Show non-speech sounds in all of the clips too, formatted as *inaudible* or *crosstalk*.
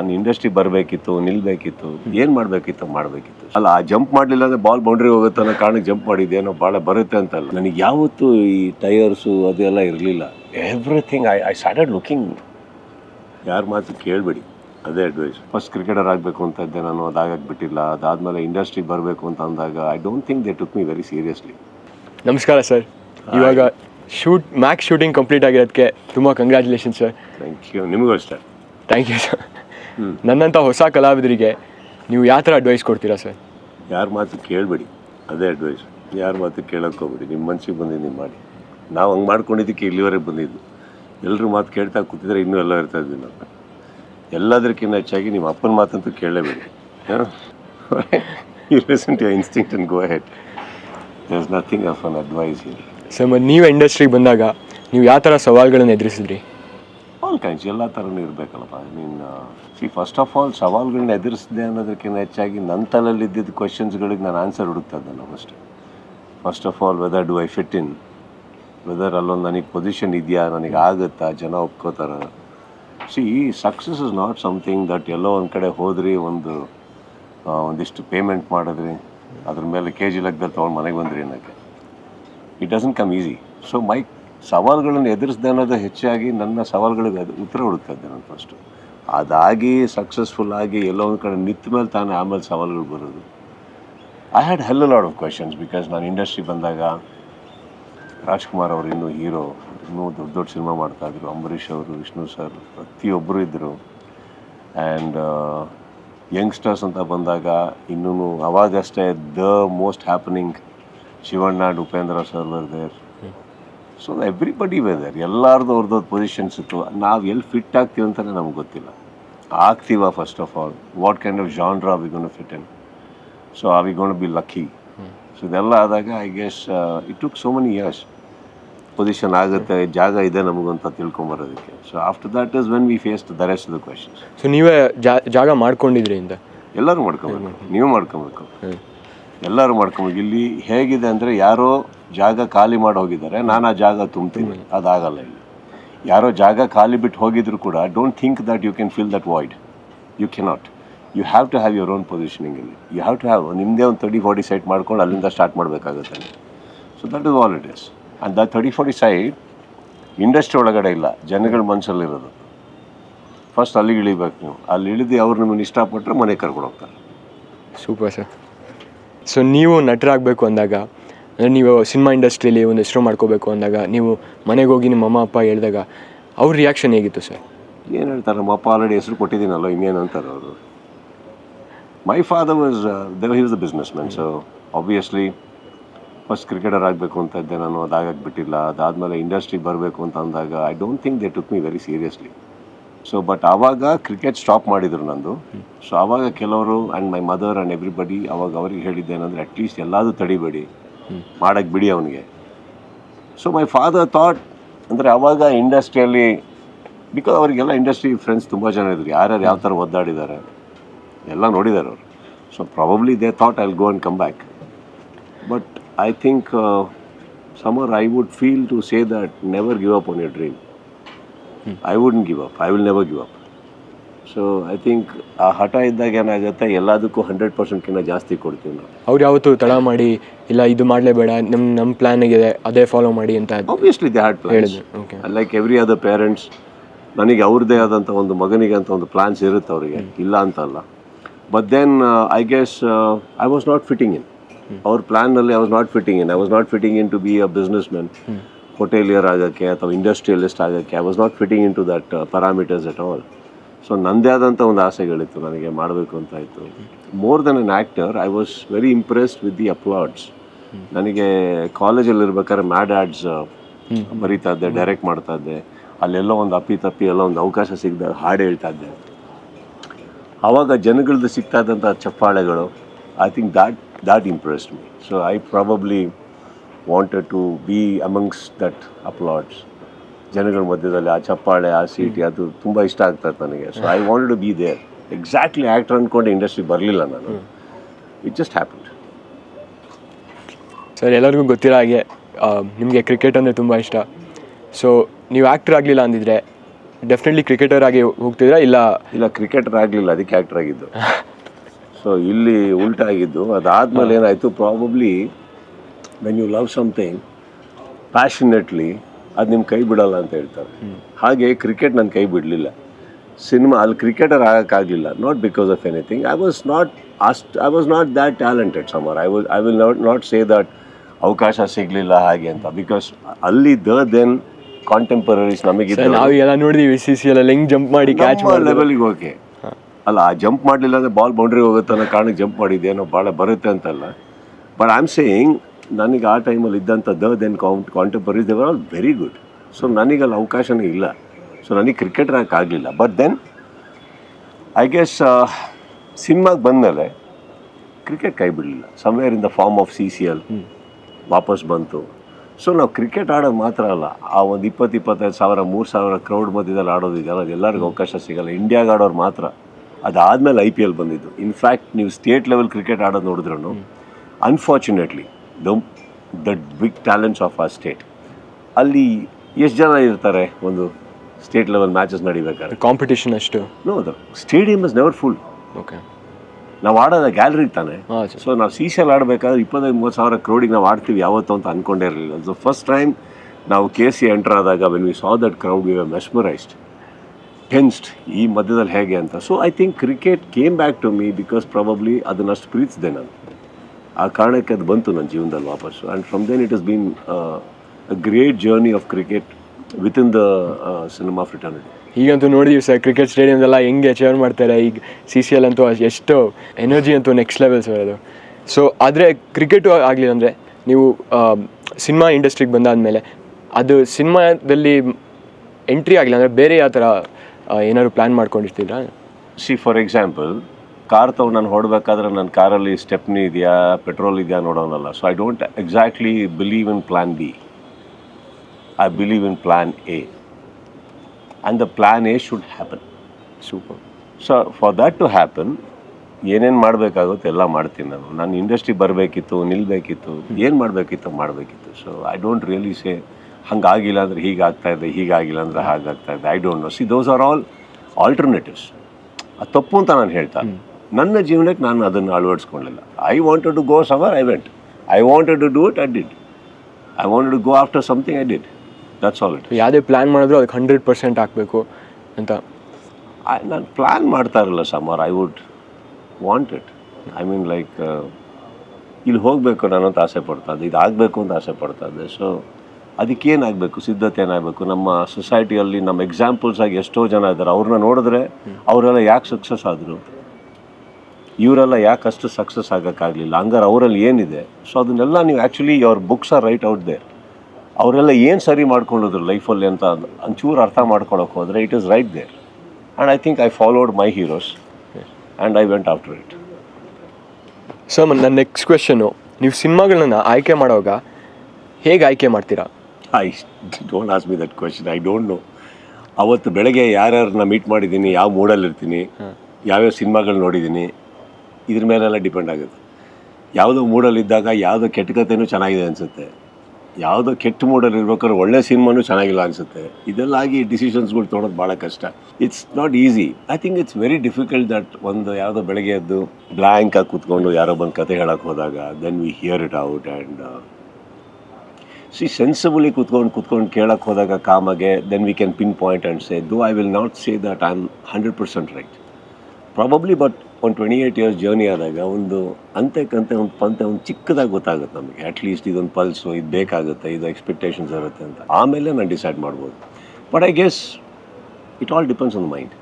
ನಾನು ಇಂಡಸ್ಟ್ರಿ ಬರಬೇಕಿತ್ತು ನಿಲ್ಬೇಕಿತ್ತು ಏನು ಮಾಡಬೇಕಿತ್ತು ಮಾಡಬೇಕಿತ್ತು. ಅಲ್ಲ ಆ ಜಂಪ್ ಮಾಡಲಿಲ್ಲ ಅಂದರೆ ಬಾಲ್ ಬೌಂಡ್ರಿ ಹೋಗುತ್ತೆ ಅನ್ನೋ ಕಾರಣಕ್ಕೆ ಜಂಪ್ ಮಾಡಿದ್ದೇನೋ ಭಾಳ ಬರುತ್ತೆ ಅಂತಲ್ಲ ನನಗೆ ಯಾವತ್ತೂ ಈ ಟೈರ್ಸು ಅದೆಲ್ಲ ಇರಲಿಲ್ಲ. Everything I I started looking ಯಾರ ಮಾತು ಕೇಳಬೇಡಿ. ಅದೇ ಅಡ್ವೈಸ್ ಫಸ್ಟ್ ಕ್ರಿಕೆಟರ್ ಆಗಬೇಕು ಅಂತ ಇದ್ದೆ ನಾನು ಅದಾಗಕ್ಕೆ ಬಿಟ್ಟಿಲ್ಲ. ಅದಾದಮೇಲೆ ಇಂಡಸ್ಟ್ರಿ ಬರಬೇಕು ಅಂತ ಅಂದಾಗ I don't think they took me very seriously ನಮಸ್ಕಾರ ಸರ್. ಇವಾಗ ಶೂಟ್ ಮ್ಯಾಕ್ಸ್ ಶೂಟಿಂಗ್ ಕಂಪ್ಲೀಟ್ ಆಗಿರೋದಕ್ಕೆ ತುಂಬ ಕಂಗ್ರ್ಯಾಚುಲೇಷನ್ ಸರ್. ಥ್ಯಾಂಕ್ ಯು ನಿಮಗೂ ಅಷ್ಟೇ. ಥ್ಯಾಂಕ್ ಯು ಸರ್ ನನ್ನಂಥ ಹೊಸ ಕಲಾವಿದರಿಗೆ ನೀವು ಯಾವ ಥರ ಅಡ್ವೈಸ್ ಕೊಡ್ತೀರಾ ಸರ್? ಯಾರ ಮಾತು ಕೇಳಬೇಡಿ. ಅದೇ ಅಡ್ವೈಸ್ ಯಾರ ಮಾತು ಕೇಳೋಕೆ ಹೋಗ್ಬೇಡಿ. ನಿಮ್ಮ ಮನ್ಸಿಗೆ ಬಂದಿದ್ದು ನೀವು ಮಾಡಿ. ನಾವು ಹಂಗೆ ಮಾಡ್ಕೊಂಡಿದ್ದಕ್ಕೆ ಇಲ್ಲಿವರೆಗೆ ಬಂದಿದ್ದು. ಎಲ್ಲರೂ ಮಾತು ಕೇಳ್ತಾ ಕೂತಿದ್ರೆ ಇನ್ನೂ ಎಲ್ಲ ಇರ್ತಾ ಇದ್ವಿ ನಾವು ಎಲ್ಲದಕ್ಕಿಂತ ಹೆಚ್ಚಾಗಿ ನಿಮ್ಮ ಅಪ್ಪನ ಮಾತಂತೂ ಕೇಳಲೇಬೇಡಿ. You listen to instinct and go ahead there is nothing of an advice sir ಮತ್ತು ನೀವು ಇಂಡಸ್ಟ್ರಿಗೆ ಬಂದಾಗ ನೀವು ಯಾವ ಥರ ಸವಾಲುಗಳನ್ನು ಎದುರಿಸಿದ್ರಿ? ಆಲ್ ಕೈಂಡ್ಸ್ ಎಲ್ಲ ಥರನೂ ಇರಬೇಕಲ್ಲಪ್ಪ. ನೀನು ಸಿ ಫಸ್ಟ್ ಆಫ್ ಆಲ್ ಸವಾಲುಗಳನ್ನ ಎದುರಿಸಿದೆ ಅನ್ನೋದಕ್ಕಿಂತ ಹೆಚ್ಚಾಗಿ ನನ್ನ ತಲೆಯಲ್ಲಿ ಇದ್ದಿದ್ದ ಕ್ವಶನ್ಸ್ಗಳಿಗೆ ನಾನು ಆನ್ಸರ್ ಹುಡುಕ್ತಾ ಇದ್ದೆ ನಾವು ಅಷ್ಟೇ first of all whether do I fit in whether ಅಲ್ಲೊಂದು ನನಗೆ ಪೊಸಿಷನ್ ಇದೆಯಾ? ನನಗೆ ಆಗುತ್ತಾ? ಜನ ಒಪ್ಕೋತಾರ? See success is not something that ಎಲ್ಲೋ ಒಂದು ಕಡೆ ಹೋದ್ರಿ, ಒಂದು ಒಂದಿಷ್ಟು ಪೇಮೆಂಟ್ ಮಾಡಿದ್ರಿ, ಅದ್ರ ಮೇಲೆ ಕೆ ಜಿ ಲೆಕ್ಕದಲ್ಲಿ ತೊಗೊಂಡು ಮನೆಗೆ ಬಂದ್ರಿ ಅನ್ನೋಕ್ಕೆ. It doesn't come easy so my ಸವಾಲುಗಳನ್ನು ಎದುರಿಸ್ದೆ ಅನ್ನೋದು ಹೆಚ್ಚಾಗಿ ನನ್ನ ಸವಾಲುಗಳಿಗೆ ಅದು ಉತ್ತರ ಹುಡುಕ್ತಾ ಇದ್ದೆ ನಾನು ಫಸ್ಟು ಅದಾಗಿ ಸಕ್ಸಸ್ಫುಲ್ ಆಗಿ ಎಲ್ಲೋ ಒಂದು ಕಡೆ ನಿಂತ ಮೇಲೆ ತಾನೇ ಆಮೇಲೆ ಸವಾಲುಗಳು ಬರೋದು. I had hell lot of questions because ನಾನು ಇಂಡಸ್ಟ್ರಿ ಬಂದಾಗ ರಾಜ್ಕುಮಾರ್ ಅವರು ಇನ್ನೂ ಹೀರೋ ಇನ್ನೂ ದೊಡ್ಡ ದೊಡ್ಡ ಸಿನಿಮಾ ಮಾಡ್ತಾಯಿದ್ರು ಅಂಬರೀಷ್ ಅವರು, ವಿಷ್ಣು ಸರ್ ಪ್ರತಿಯೊಬ್ಬರು ಇದ್ದರು ಆ್ಯಂಡ್ ಯಂಗ್ಸ್ಟರ್ಸ್ ಅಂತ ಬಂದಾಗ ಇನ್ನೂ ಅವಾಗಷ್ಟೇ the most happening Shivanna, Upendra sir were there so everybody whether ಎಲ್ಲರದ್ದು ಅವ್ರದ್ದು ಪೊಸಿಷನ್ಸ್ ಇತ್ತು. ನಾವು ಎಲ್ಲಿ ಫಿಟ್ ಆಗ್ತೀವಿ ಅಂತಲೇ ನಮ್ಗೆ ಗೊತ್ತಿಲ್ಲ. ಆಗ್ತೀವ first of all what kind of genre we gonna fit in so uh we gonna be lucky so ಇದೆಲ್ಲ ಆದಾಗ I guess it took so many years position ಆಗುತ್ತೆ ಜಾಗ ಇದೆ ನಮಗಂತ ತಿಳ್ಕೊಂಬರೋದಕ್ಕೆ. So after that is when we face the rest the questions so ನೀವೇ ಜಾಗ ಮಾಡ್ಕೊಂಡಿದ್ರಿ ಇಂದ? ಎಲ್ಲರೂ ಮಾಡ್ಕೊಬೇಕು. ನೀವು ಮಾಡ್ಕೊಬೇಕು. ಎಲ್ಲರೂ ಮಾಡ್ಕೊಬೇಕು. ಇಲ್ಲಿ ಹೇಗಿದೆ ಅಂದರೆ ಯಾರೋ ಜಾಗ ಖಾಲಿ ಮಾಡಿ ಹೋಗಿದ್ದಾರೆ ನಾನು ಆ ಜಾಗ ತುಂಬ್ತೀನಿ. ಅದಾಗಲ್ಲ ಇಲ್ಲಿ. ಯಾರೋ ಜಾಗ ಖಾಲಿ ಬಿಟ್ಟು ಹೋಗಿದ್ರು ಕೂಡ don't think that you can feel that void you cannot you have to have your own positioning ಇಲ್ಲಿ ಯು ಹ್ಯಾವ್ ಟು ಹ್ಯಾವ್ ನಿಮ್ಮದೇ ಒಂದು ತರ್ಟಿ ಫಾರ್ಟಿ ಸೈಟ್ ಮಾಡ್ಕೊಂಡು ಅಲ್ಲಿಂದ ಸ್ಟಾರ್ಟ್ ಮಾಡಬೇಕಾಗುತ್ತೆ so that is all it is and the thirty forty site industry ಒಳಗಡೆ ಇಲ್ಲ ಜನಗಳ ಮನಸ್ಸಲ್ಲಿರೋದು first ಅಲ್ಲಿಗೆ ಇಳಿಬೇಕು ನೀವು. ಅಲ್ಲಿ ಇಳಿದು ಅವ್ರು ನಿಮ್ಮನ್ನು ಇಷ್ಟಪಟ್ಟರೆ ಮನೆಗೆ ಕರ್ಕೊಂಡು ಹೋಗ್ತಾರೆ. ಸೂಪರ್ ಸರ್ ಸೊ ನೀವು ನಟರಾಗಬೇಕು ಅಂದಾಗ ನೀವು ಸಿನಿಮಾ ಇಂಡಸ್ಟ್ರಿಯಲ್ಲಿ ಒಂದು ಹೆಸರು ಮಾಡ್ಕೋಬೇಕು ಅಂದಾಗ ನೀವು ಮನೆಗೆ ಹೋಗಿ ನಿಮ್ಮ ಅಮ್ಮ, ಅಪ್ಪ ಹೇಳಿದಾಗ ಅವ್ರ ರಿಯಾಕ್ಷನ್ ಹೇಗಿತ್ತು ಸರ್? ಏನು ಹೇಳ್ತಾರೆ? ನಮ್ಮ ಅಪ್ಪ ಆಲ್ರೆಡಿ ಹೆಸರು ಕೊಟ್ಟಿದ್ದೀನಲ್ಲ, ಇನ್ನೇನು ಅಂತಾರೆ ಅವರು? My father was Dev he was the businessman so obviously first cricketer ಆಗಬೇಕು ಅಂತ ಇದ್ದೆ ನಾನು ಅದಾಗಕ್ಕೆ ಬಿಟ್ಟಿಲ್ಲ ಅದಾದಮೇಲೆ ಇಂಡಸ್ಟ್ರಿಗೆ ಬರಬೇಕು ಅಂತ ಅಂದಾಗ I don't think they took me very seriously so but ಆವಾಗ ಕ್ರಿಕೆಟ್ ಸ್ಟಾಪ್ ಮಾಡಿದರು ನಂದು. ಸೊ ಆವಾಗ ಕೆಲವರು and my mother and everybody ಅವಾಗ ಅವ್ರಿಗೆ ಹೇಳಿದ್ದೇನೆಂದರೆ ಅಟ್ಲೀಸ್ಟ್ ಎಲ್ಲಾದರೂ ತಡಿಬೇಡಿ. ಮಾಡಕ್ಕೆ ಬಿಡಿ ಅವನಿಗೆ. ಸೊ ಮೈ ಫಾದರ್ ಥಾಟ್ ಅಂದರೆ ಅವಾಗ ಇಂಡಸ್ಟ್ರಿಯಲ್ಲಿ ಬಿಕಾಸ್ ಅವರಿಗೆಲ್ಲ ಇಂಡಸ್ಟ್ರಿ ಫ್ರೆಂಡ್ಸ್ ತುಂಬ ಜನ ಇದ್ರು. ಯಾರ್ಯಾರು ಯಾವ ಥರ ಒದ್ದಾಡಿದ್ದಾರೆ, ಎಲ್ಲ ನೋಡಿದ್ದಾರೆ ಅವರು. So probably they thought I go and come back but I think somewhere I would feel to say that never give up on your dream I would give up I will never give up so I think ಆ ಹಠ ಇದ್ದಾಗ ಏನಾಗುತ್ತೆ ಎಲ್ಲದಕ್ಕೂ hundred ಪರ್ಸೆಂಟ್ಕಿಂತ ಜಾಸ್ತಿ ಕೊಡ್ತೀವಿ ನಾವು. ಅವ್ರು ಯಾವತ್ತೂ ತಡ ಮಾಡಿ ಇಲ್ಲ ಇದು ಮಾಡಲೇಬೇಡ ನಮ್ಮ ನಮ್ಮ ಪ್ಲ್ಯಾನ್ ಇದೆ ಅದೇ ಫಾಲೋ ಮಾಡಿ ಅಂತ obviously they had plan like every other parents ನನಗೆ ಅವ್ರದ್ದೇ ಆದಂಥ ಒಂದು ಮಗನಿಗೆ ಅಂತ ಒಂದು ಪ್ಲಾನ್ಸ್ ಇರುತ್ತೆ ಅವರಿಗೆ. ಇಲ್ಲ ಅಂತಲ್ಲ. But then I guess I was not fitting in ಅವ್ರ ಪ್ಲ್ಯಾನ್ನಲ್ಲಿ I was not fitting in I was not fitting in to be a businessman hotelier ಆಗೋಕ್ಕೆ ಅಥವಾ ಇಂಡಸ್ಟ್ರಿಯಲಿಸ್ಟ್ ಆಗೋಕ್ಕೆ. I was not fitting in to that parameters at all so ನನ್ನದೇ ಆದಂಥ ಒಂದು ಆಸೆಗಳಿತ್ತು, ನನಗೆ ಮಾಡಬೇಕು ಅಂತ ಇತ್ತು. More than an actor I was very impressed with the applauds ನನಗೆ ಕಾಲೇಜಲ್ಲಿ ಇರ್ಬೇಕಾದ್ರೆ ಮ್ಯಾಡ್ ಆ್ಯಡ್ಸ್ ಬರೀತಾ ಇದ್ದೆ ಡೈರೆಕ್ಟ್ ಮಾಡ್ತಾ ಇದ್ದೆ. ಅಲ್ಲೆಲ್ಲೋ ಒಂದು ಅಪ್ಪಿ ತಪ್ಪಿ, ಎಲ್ಲೋ ಒಂದು ಅವಕಾಶ ಸಿಗ್ದಾಗ ಹಾಡು ಹೇಳ್ತಾ ಇದ್ದೆ. ಆವಾಗ ಜನಗಳದ್ದು ಸಿಗ್ತಾ ಇದ್ದಂಥ ಚಪ್ಪಾಳೆಗಳು I think that that impressed me so I probably wanted to be amongst that applauds ಜನಗಳ ಮಧ್ಯದಲ್ಲಿ ಆ ಚಪ್ಪಾಳೆ ಆ ಸೀಟಿ ಅದು ತುಂಬ ಇಷ್ಟ ಆಗ್ತಾ ಇತ್ತು ನನಗೆ so I want to be there exactly actor ಅಂದ್ಕೊಂಡು ಇಂಡಸ್ಟ್ರಿ ಬರಲಿಲ್ಲ ನಾನು. ಇಟ್ ಜಸ್ಟ್ ಹ್ಯಾಪನ್ ಸರ್ ಎಲ್ಲರಿಗೂ ಗೊತ್ತಿರೋ ಹಾಗೆ ನಿಮಗೆ ಕ್ರಿಕೆಟ್ ಅಂದರೆ ತುಂಬ ಇಷ್ಟ. ಸೊ ನೀವು ಆ್ಯಕ್ಟರ್ ಆಗಲಿಲ್ಲ ಅಂದಿದ್ರೆ ಡೆಫಿನೆಟ್ಲಿ ಕ್ರಿಕೆಟರ್ ಆಗಿ ಹೋಗ್ತಿದ್ರಾ ಇಲ್ಲ? ಇಲ್ಲ ಕ್ರಿಕೆಟರ್ ಆಗಲಿಲ್ಲ ಅದಕ್ಕೆ ಆ್ಯಕ್ಟರ್ ಆಗಿದ್ದು. *laughs* ಸೊ ಇಲ್ಲಿ ಉಲ್ಟಾ ಆಗಿದ್ದು. ಅದಾದ್ಮೇಲೆ ಏನಾಯಿತು? Probably when you love something passionately ಅದು ನಿಮ್ಮ ಕೈ ಬಿಡಲ್ಲ ಅಂತ ಹೇಳ್ತಾರೆ. ಹಾಗೆ ಕ್ರಿಕೆಟ್ ನನ್ನ ಕೈ ಬಿಡಲಿಲ್ಲ. ಸಿನಿಮಾ ಅಲ್ಲಿ cricketer ಆಗೋಕ್ಕಾಗಲಿಲ್ಲ. Not because of anything I was not just I was not that talented somewhere I was I will not not say that ಅವಕಾಶ ಸಿಗಲಿಲ್ಲ ಹಾಗೆ ಅಂತ. ಬಿಕಾಸ್ ಅಲ್ಲಿ ದ ದೆನ್ ಕಾಂಟೆಂಪರರೀಸ್ ನಮಗಿದ್ದ ನಾವು ಎಲ್ಲ ನೋಡಿದೀವಿ ಸಿ ಸಿ ಎಲ್ಲ ಹೆಂಗೆ ಜಂಪ್ ಮಾಡಿ ಕ್ಯಾಚ್ ಮಾಡಿ ಲೆವೆಲ್ಗೆ ಓಕೆ ಅಲ್ಲ ಆ ಜಂಪ್ ಮಾಡಲಿಲ್ಲ ಅಂದರೆ ಬಾಲ್ ಬೌಂಡ್ರಿ ಹೋಗುತ್ತೆ ಅನ್ನೋ ಕಾರಣಕ್ಕೆ ಜಂಪ್ ಮಾಡಿದ್ದೇನೋ ಭಾಳ ಬರುತ್ತೆ ಅಂತಲ್ಲ. ಬಟ್ ಐ ಆಮ್ ಸೇಯಿಂಗ್ ನನಗೆ ಆ ಟೈಮಲ್ಲಿ ಇದ್ದಂಥ ದ ದೆನ್ ಕೌಂಟ್ ಕಾಂಟೆಂಪರೀಸ್ ದೇವರ್ ಆಲ್ ವೆರಿ ಗುಡ್ ಸೊ ಅಲ್ಲಿ ಅವಕಾಶನೇ ಇಲ್ಲ. ಸೊ ನನಗೆ ಕ್ರಿಕೆಟರ್ ಆಗಲಿಲ್ಲ. ಬಟ್ ದೆನ್ ಐ ಗೆಸ್ ಸಿನಿಮಾಗೆ ಬಂದಮೇಲೆ ಕ್ರಿಕೆಟ್ ಕೈ ಬಿಡಲಿಲ್ಲ. Somewhere in the form of C C L ವಾಪಸ್ ಬಂತು. ಸೊ ನಾವು ಕ್ರಿಕೆಟ್ ಆಡೋದು ಮಾತ್ರ ಅಲ್ಲ. ಆ ಒಂದು ಇಪ್ಪತ್ತು ಇಪ್ಪತ್ತೈದು ಸಾವಿರ ಮೂರು ಸಾವಿರ ಕ್ರೌಡ್ ಮಧ್ಯದಲ್ಲಿ ಆಡೋದಿದೆಯಲ್ಲ ಅದು ಎಲ್ಲರಿಗೂ ಅವಕಾಶ ಸಿಗಲ್ಲ. ಇಂಡಿಯಾಗೆ ಆಡೋರು ಮಾತ್ರ. ಅದಾದಮೇಲೆ ಐ ಪಿ ಎಲ್ ಬಂದಿದ್ದು. ಇನ್ಫ್ಯಾಕ್ಟ್ ನೀವು ಸ್ಟೇಟ್ ಲೆವೆಲ್ ಕ್ರಿಕೆಟ್ ಆಡೋದು ನೋಡಿದ್ರು unfortunately the that big talents of ಆ ಸ್ಟೇಟ್ ಅಲ್ಲಿ ಎಷ್ಟು ಜನ ಇರ್ತಾರೆ? ಒಂದು ಸ್ಟೇಟ್ ಲೆವೆಲ್ ಮ್ಯಾಚಸ್ ನಡೀಬೇಕಾದ್ರೆ? ಕಾಂಪಿಟೇಷನ್ ಅಷ್ಟು. No the stadium is never full okay ನಾವು ಆಡೋದ ಗ್ಯಾಲರಿ ತಾನೆ. ಸೊ ನಾವು ಸೀಸಲ್ ಆಡಬೇಕಾದ್ರೆ ಇಪ್ಪತ್ತೈದು ಮೂವತ್ತು ಸಾವಿರ ಕ್ರೌಡಿಗೆ ನಾವು ಆಡ್ತೀವಿ. ಯಾವತ್ತು ಅಂತ ಅನ್ಕೊಂಡೇ ಇರಲಿಲ್ಲ. ಸೊ ಫಸ್ಟ್ ಟೈಮ್ ನಾವು ಕೆ ಸಿ ಎಂಟರ್ ಆದಾಗ when we saw that crowd we mesmerized tensed ಈ ಮಧ್ಯದಲ್ಲಿ ಹೇಗೆ ಅಂತ. So I think cricket came back to me because probably ಅದನ್ನಷ್ಟು ಪ್ರೀತಿಸಿದೆ ನಾನು. ಆ ಕಾರಣಕ್ಕೆ ಅದು ಬಂತು ನನ್ನ ಜೀವನದಲ್ಲಿ ವಾಪಸ್ಸು and from then it is been a great journey of cricket with in the cinema fraternity ಈಗಂತೂ ನೋಡಿದೀವಿ ಸರ್ ಕ್ರಿಕೆಟ್ ಸ್ಟೇಡಿಯಮ್ದೆಲ್ಲ ಹೆಂಗೆ ಚೇರ್ ಮಾಡ್ತಾರೆ ಈಗ ಸಿ ಸಿ ಎಲ್ ಅಂತೂ ಎಷ್ಟು ಎನರ್ಜಿ ಅಂತೂ ನೆಕ್ಸ್ಟ್ ಲೆವೆಲ್ ಸರ್ ಅದು. ಸೊ ಆದರೆ ಕ್ರಿಕೆಟು ಆಗಲಿಲ್ಲ ಅಂದರೆ ನೀವು ಸಿನಿಮಾ ಇಂಡಸ್ಟ್ರಿಗೆ ಬಂದಾದಮೇಲೆ ಅದು ಸಿನಿಮಾದಲ್ಲಿ ಎಂಟ್ರಿ ಆಗಲಿಲ್ಲ ಅಂದರೆ ಬೇರೆ ಯಾವ ಥರ ಆ, ಏನಾದ್ರು ಪ್ಲ್ಯಾನ್ ಮಾಡ್ಕೊಂಡಿರ್ತೀರಾ? ಸಿ ಫಾರ್ ಎಕ್ಸಾಂಪಲ್ ಕಾರ್ ತಗೊಂಡು ನಾನು ಹೊಡಬೇಕಾದ್ರೆ ನನ್ನ ಕಾರಲ್ಲಿ ಸ್ಟೆಪ್ನಿ ಇದೆಯಾ ಪೆಟ್ರೋಲ್ ಇದೆಯಾ ನೋಡೋನಲ್ಲ. So I don't exactly believe in plan B I believe in plan A and the plan A should happen super so for that to happen ಏನೇನು ಮಾಡಬೇಕಾಗುತ್ತೆ ಎಲ್ಲ ಮಾಡ್ತೀನಿ ನಾನು. ನಾನು ಇಂಡಸ್ಟ್ರಿ ಬರಬೇಕಿತ್ತು ನಿಲ್ಲಬೇಕಿತ್ತು ಏನು ಮಾಡಬೇಕಿತ್ತು ಮಾಡಬೇಕಿತ್ತು. So I don't really say ಹಂಗಾಗಿಲ್ಲ ಅಂದರೆ ಹೀಗಾಗ್ತಾ ಇದೆ ಹೀಗಾಗಿಲ್ಲ ಅಂದರೆ ಹಾಗಾಗ್ತಾ ಇದೆ. I don't know see those are all alternatives ಅದು ತಪ್ಪು ಅಂತ ನಾನು ಹೇಳ್ತಾ ನನ್ನ ಜೀವನಕ್ಕೆ ನಾನು ಅದನ್ನು ಅಳವಡಿಸ್ಕೊಳ್ಳಿಲ್ಲ I wanted to go somewhere I went I wanted to do it I did I wanted to go after something I did that's all it ಯಾವುದೇ ಪ್ಲ್ಯಾನ್ ಮಾಡಿದ್ರು ಅದಕ್ಕೆ ಹಂಡ್ರೆಡ್ ಪರ್ಸೆಂಟ್ ಹಾಕಬೇಕು ಅಂತ. ನಾನು ಪ್ಲ್ಯಾನ್ ಮಾಡ್ತಾ ಇರಲ್ಲ somewhere I would want it I mean like ಇಲ್ಲಿ ಹೋಗಬೇಕು ನಾನು ಅಂತ ಆಸೆ ಪಡ್ತಾ ಇದ್ದೆ ಇದು ಆಗಬೇಕು ಅಂತ ಆಸೆ ಪಡ್ತಾ ಇದ್ದೆ. ಸೊ ಅದಕ್ಕೇನಾಗಬೇಕು ಸಿದ್ಧತೆ ಏನಾಗಬೇಕು? ನಮ್ಮ ಸೊಸೈಟಿಯಲ್ಲಿ ನಮ್ಮ ಎಕ್ಸಾಂಪಲ್ಸ್ ಆಗಿ ಎಷ್ಟೋ ಜನ ಇದ್ದಾರೆ. ಅವ್ರನ್ನ ನೋಡಿದ್ರೆ ಅವರೆಲ್ಲ ಯಾಕೆ ಸಕ್ಸಸ್ ಆದರು? ಇವರೆಲ್ಲ ಯಾಕೆ ಅಷ್ಟು ಸಕ್ಸಸ್ ಆಗೋಕ್ಕಾಗಲಿಲ್ಲ? ಹಂಗಾರೆ ಅವರಲ್ಲಿ ಏನಿದೆ? ಸೊ ಅದನ್ನೆಲ್ಲ ನೀವು ಆ್ಯಕ್ಚುಲಿ ಅವ್ರ books are right out there ಅವರೆಲ್ಲ ಏನು ಸರಿ ಮಾಡ್ಕೊಂಡಿದ್ರು ಲೈಫಲ್ಲಿ ಅಂತ ಒಂಚೂರು ಅರ್ಥ ಮಾಡ್ಕೊಳಕ್ಕೆ ಹೋದರೆ it is right there and I think I followed my heroes and I went after it sir ನನ್ನ ನೆಕ್ಸ್ಟ್ ಕ್ವೆಶನು ನೀವು ಸಿನಿಮಾಗಳನ್ನ ಆಯ್ಕೆ ಮಾಡುವಾಗ ಹೇಗೆ ಆಯ್ಕೆ ಮಾಡ್ತೀರಾ? I don't ask me that question I don't know ಅವತ್ತು ಬೆಳಗ್ಗೆ ಯಾರ್ಯಾರನ್ನ ಮೀಟ್ ಮಾಡಿದ್ದೀನಿ ಯಾವ ಮೂಡಲ್ಲಿರ್ತೀನಿ ಯಾವ್ಯಾವ ಸಿನಿಮಾಗಳು ನೋಡಿದ್ದೀನಿ ಇದ್ರ ಮೇಲೆಲ್ಲ ಡಿಪೆಂಡ್ ಆಗುತ್ತೆ. ಯಾವುದೋ ಮೂಡಲ್ಲಿದ್ದಾಗ ಯಾವುದೋ ಕೆಟ್ಟ ಕಥೆನೂ ಚೆನ್ನಾಗಿದೆ ಅನಿಸುತ್ತೆ. ಯಾವುದೋ ಕೆಟ್ಟ ಮೂಡಲ್ಲಿ ಇರ್ಬೇಕಾದ್ರೆ ಒಳ್ಳೆ ಸಿನಿಮಾನೂ ಚೆನ್ನಾಗಿಲ್ಲ ಅನಿಸುತ್ತೆ. ಇದೆಲ್ಲ ಆಗಿ ಡಿಸಿಷನ್ಸ್ಗಳು ತೊಗೊಳೋದು ಭಾಳ ಕಷ್ಟ. It's not easy I think it's very difficult that ಒಂದು ಯಾವುದೋ ಬೆಳಗ್ಗೆ ಎದ್ದು ಬ್ಲ್ಯಾಂಕ್ ಆಗಿ ಕೂತ್ಕೊಂಡು ಯಾರೋ ಬಂದು ಕತೆ ಹೇಳಕ್ಕೆ ಹೋದಾಗ then we hear it out and see sensibly ಕೂತ್ಕೊಂಡು ಕೂತ್ಕೊಂಡು ಕೇಳೋಕ್ಕೆ ಹೋದಾಗ ಕಾಮಗೆ then we can pinpoint and say to I will not say that I am hundred percent right probably but ಒಂದು ಟ್ವೆಂಟಿ ಏಯ್ಟ್ ಇಯರ್ಸ್ ಜರ್ನಿ ಆದಾಗ ಒಂದು ಅಂತೆಕಂತೆ ಒಂದು ಪಂತೆ ಒಂದು ಚಿಕ್ಕದಾಗಿ ಗೊತ್ತಾಗುತ್ತೆ ನಮಗೆ. ಅಟ್ಲೀಸ್ಟ್ ಇದೊಂದು ಪಲ್ಸು ಇದು ಬೇಕಾಗುತ್ತೆ, ಇದು ಎಕ್ಸ್ಪೆಕ್ಟೇಷನ್ಸ್ ಇರುತ್ತೆ ಅಂತ. ಆಮೇಲೆ ನಾನು ಡಿಸೈಡ್ ಮಾಡ್ಬೋದು. But I guess it all depends on mind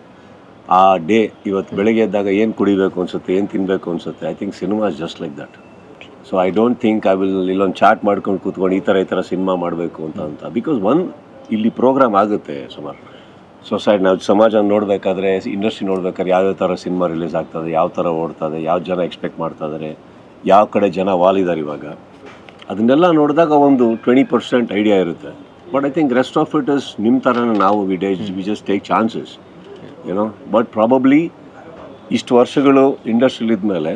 a day ಇವತ್ತು ಬೆಳಗ್ಗೆ ಎದ್ದಾಗ ಏನು ಕುಡಿಬೇಕು ಅನಿಸುತ್ತೆ, ಏನು ತಿನ್ನಬೇಕು ಅನಿಸುತ್ತೆ I think cinema is just like that so I don't think I will ಇಲ್ಲೊಂದು ಚಾಟ್ ಮಾಡ್ಕೊಂಡು ಕೂತ್ಕೊಂಡು ಈ ಥರ ಈ ಥರ ಸಿನಿಮಾ ಮಾಡಬೇಕು ಅಂತ ಅಂತ. ಬಿಕಾಸ್ ಒನ್ ಇಲ್ಲಿ ಪ್ರೋಗ್ರಾಮ್ ಆಗುತ್ತೆ ಸುಮಾರು. ಸೊಸೈಟಿ ನಾವು ಸಮಾಜ ನೋಡಬೇಕಾದ್ರೆ ಇಂಡಸ್ಟ್ರಿ ನೋಡ್ಬೇಕಾದ್ರೆ ಯಾವ್ಯಾವ ಥರ ಸಿನಿಮಾ ರಿಲೀಸ್ ಆಗ್ತದೆ, ಯಾವ ಥರ ಓಡ್ತದೆ, ಯಾವ ಜನ ಎಕ್ಸ್ಪೆಕ್ಟ್ ಮಾಡ್ತಾ ಮಾಡ್ತಾಯಿದ್ದಾರೆ ಯಾವ ಕಡೆ ಜನ ವಾಲಿದ್ದಾರೆ ಇವಾಗ. ಅದನ್ನೆಲ್ಲ ನೋಡಿದಾಗ ಒಂದು ಟ್ವೆಂಟಿ ಪರ್ಸೆಂಟ್ ಐಡಿಯಾ ಇರುತ್ತೆ. But I think rest of it is ನಿಮ್ಮ ಥರನೇ ನಾವು we day we just take chances ಏನೋ ಬಟ್ ಪ್ರಾಬಬ್ಲಿ ಇಷ್ಟು ವರ್ಷಗಳು ಇಂಡಸ್ಟ್ರಿಲಿ ಇದ್ಮೇಲೆ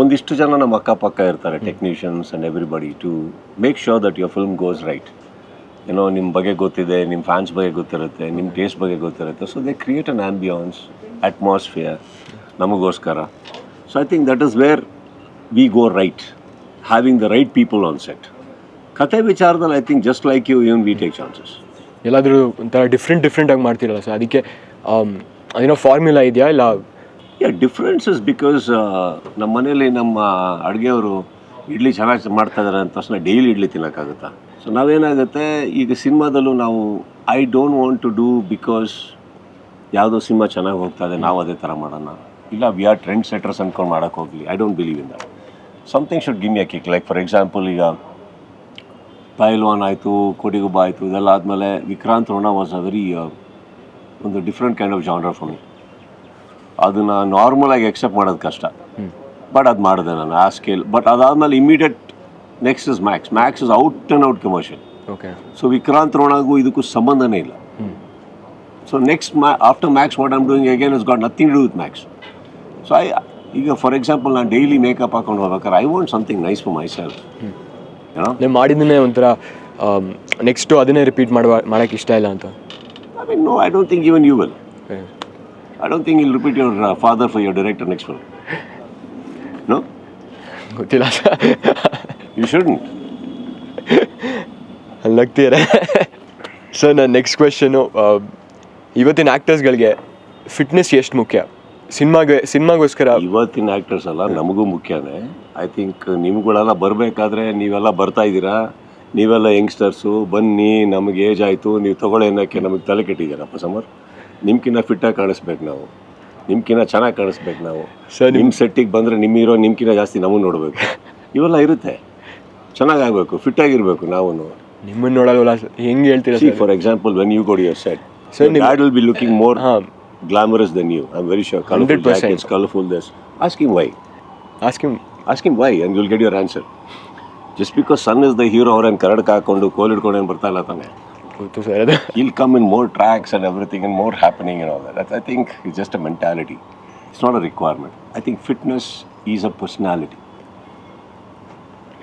ಒಂದಿಷ್ಟು ಜನ ನಮ್ಮ ಅಕ್ಕಪಕ್ಕ ಇರ್ತಾರೆ technicians and everybody to make sure that your film goes right ಏನೋ ನಿಮ್ಮ ಬಗ್ಗೆ ಗೊತ್ತಿದೆ ನಿಮ್ಮ ಫ್ಯಾನ್ಸ್ ಬಗ್ಗೆ ಗೊತ್ತಿರುತ್ತೆ ನಿಮ್ಮ ಟೇಸ್ಟ್ ಬಗ್ಗೆ ಗೊತ್ತಿರುತ್ತೆ. So they create an ambience atmosphere ನಮಗೋಸ್ಕರ. So I think that is where we go right having the right people on set ಕತೆ ವಿಚಾರದಲ್ಲಿ I think just like you even we take chances ಎಲ್ಲಾದರೂ ಒಂಥರ different ಡಿಫ್ರೆಂಟಾಗಿ ಮಾಡ್ತಿರಲ್ಲ sir ಅದಕ್ಕೆ am, ಅದೇನೋ formula ಇದೆಯಾ ಇಲ್ಲ? ಯಾ ಡಿಫ್ರೆನ್ಸ್ ಇಸ್ ಬಿಕಾಸ್ ನಮ್ಮ ಮನೇಲಿ ನಮ್ಮ ಅಡುಗೆಯವರು ಇಡ್ಲಿ ಚೆನ್ನಾಗಿ ಮಾಡ್ತಾ ಇದ್ದಾರೆ ಅಂತ ತಕ್ಷಣ ಡೈಲಿ ಇಡ್ಲಿ ತಿನ್ನೋಕ್ಕಾಗುತ್ತಾ? ಸೊ ನಾವೇನಾಗುತ್ತೆ ಈಗ ಸಿನಿಮಾದಲ್ಲೂ ನಾವು I don't want to do because ಯಾವುದೋ ಸಿನಿಮಾ ಚೆನ್ನಾಗಿ ಹೋಗ್ತಾ ಇದೆ ನಾವು ಅದೇ ಥರ ಮಾಡೋಣ. ಇಲ್ಲ ವಿ ಆರ್ ಟ್ರೆಂಡ್ ಸೆಟರ್ಸ್ ಅಂದ್ಕೊಂಡು ಮಾಡೋಕ್ಕೆ ಹೋಗಲಿ I don't believe in that something should give kick like for example ಈಗ ಪೈಲ್ವಾನ್ ಆಯಿತು ಕೊಡಿಗುಬ್ಬ ಆಯಿತು ಇದೆಲ್ಲ ಆದಮೇಲೆ Vikrant Rona was a very ಒಂದು different kind of genre me ಅದನ್ನು ನಾರ್ಮಲಾಗಿ ಎಕ್ಸೆಪ್ಟ್ ಮಾಡೋದು ಕಷ್ಟ. ಬಟ್ ಅದು ಮಾಡಿದೆ ನಾನು ಆ ಸ್ಕೇಲ್ ಬಟ್ ಅದಾದಮೇಲೆ immediate next is Max Max is out and out commercial okay so Vikrant ರೋಣಾಗೂ ಇದಕ್ಕೂ ಸಂಬಂಧನೇ ಇಲ್ಲ. ಸೊ ನೆಕ್ಸ್ಟ್ ಮ್ಯಾ after Max what am doing again is got nothing do with Max so I ಈಗ for example ನಾನು daily makeup ಹಾಕೊಂಡು ಹೋಗ್ಬೇಕಾದ್ರೆ I want something nice for myself ಏನೋ ನೀವು ಮಾಡಿದ್ದನ್ನೇ ಒಂಥರ ನೆಕ್ಸ್ಟು ಅದನ್ನೇ ರಿಪೀಟ್ ಮಾಡುವ ಮಾಡೋಕ್ಕೆ ಇಷ್ಟ ಇಲ್ಲ ಅಂತ. I mean no I don't think even you will I don't think I'll repeat your father for your director next film no ಗೊತ್ತಿಲ್ಲ. ಯು ಶುಡ್ಂಟ್ ನಗ್ತೀರ? ಸರ್ ನನ್ನ ನೆಕ್ಸ್ಟ್ ಕ್ವೆಶನು ಇವತ್ತಿನ ಆ್ಯಕ್ಟರ್ಸ್ಗಳಿಗೆ ಫಿಟ್ನೆಸ್ ಎಷ್ಟು ಮುಖ್ಯ? ಸಿನಿಮಾಗೆ ಸಿನಿಮಾಗೋಸ್ಕರ ಇವತ್ತಿನ ಆ್ಯಕ್ಟರ್ಸ್ ಅಲ್ಲ ನಮಗೂ ಮುಖ್ಯನೇ. ಐ ಥಿಂಕ್ ನಿಮ್ಗಳೆಲ್ಲ ಬರಬೇಕಾದ್ರೆ ನೀವೆಲ್ಲ ಬರ್ತಾ ಇದ್ದೀರಾ? ನೀವೆಲ್ಲ ಯಂಗ್ಸ್ಟರ್ಸು ಬನ್ನಿ ನಮಗೆ ಏಜ್ ಆಯಿತು ನೀವು ತಗೊಳ್ಳಿ ಅನ್ನೋಕ್ಕೆ ನಮಗೆ ತಲೆ ಕೆಟ್ಟಿದ್ದೀರಪ್ಪ ಸಮರ್ ನಿಮ್ಕಿನ್ನ ಫಿಟ್ಟಾಗಿ ಕಾಣಿಸ್ಬೇಕು ನಾವು. ನಿಮ್ಕಿನ್ನ ಚೆನ್ನಾಗಿ ಕಾಣಿಸ್ಬೇಕು ನಾವು. ಸರ್ ನಿಮ್ಮ ಸೆಟ್ಟಿಗೆ ಬಂದರೆ ನಿಮ್ಮ ಹೀರೋ ನಿಮ್ಕಿನ್ನ ಜಾಸ್ತಿ ನಮಗೆ ನೋಡಬೇಕು. *laughs* ಇವೆಲ್ಲ ಇರುತ್ತೆ. ಚೆನ್ನಾಗಾಗಬೇಕು ಫಿಟ್ಟಾಗಿರಬೇಕು ನಾವು ನಿಮ್ಮನ್ನು ನೋಡಲ್ವಲ್ಲ sir? ಹೆಂಗೆ ಹೇಳ್ತೀರಾ see sir for example when you got your set Sir, ನಿಮ್- that will be looking more ಹಾಂ glamorous than you. I'm very sure. Colorful 100%. jackets, colorful this. Ask him why. Ask him Ask him why, and you'll get your answer. Just because Sun is the hero ಅವ್ರೇನು ಕರಡ್ಕ ಹಾಕೊಂಡು ಕೋಲ್ ಹಿಡ್ಕೊಂಡು ಏನು ಬರ್ತಾ ಇಲ್ಲ ತಾನೆ ಗೊತ್ತು ಸರ್ ಅದು he'll come in more tracks and everything and more happening and all that. That's, I think it's just a mentality. It's not a requirement. I think fitness is a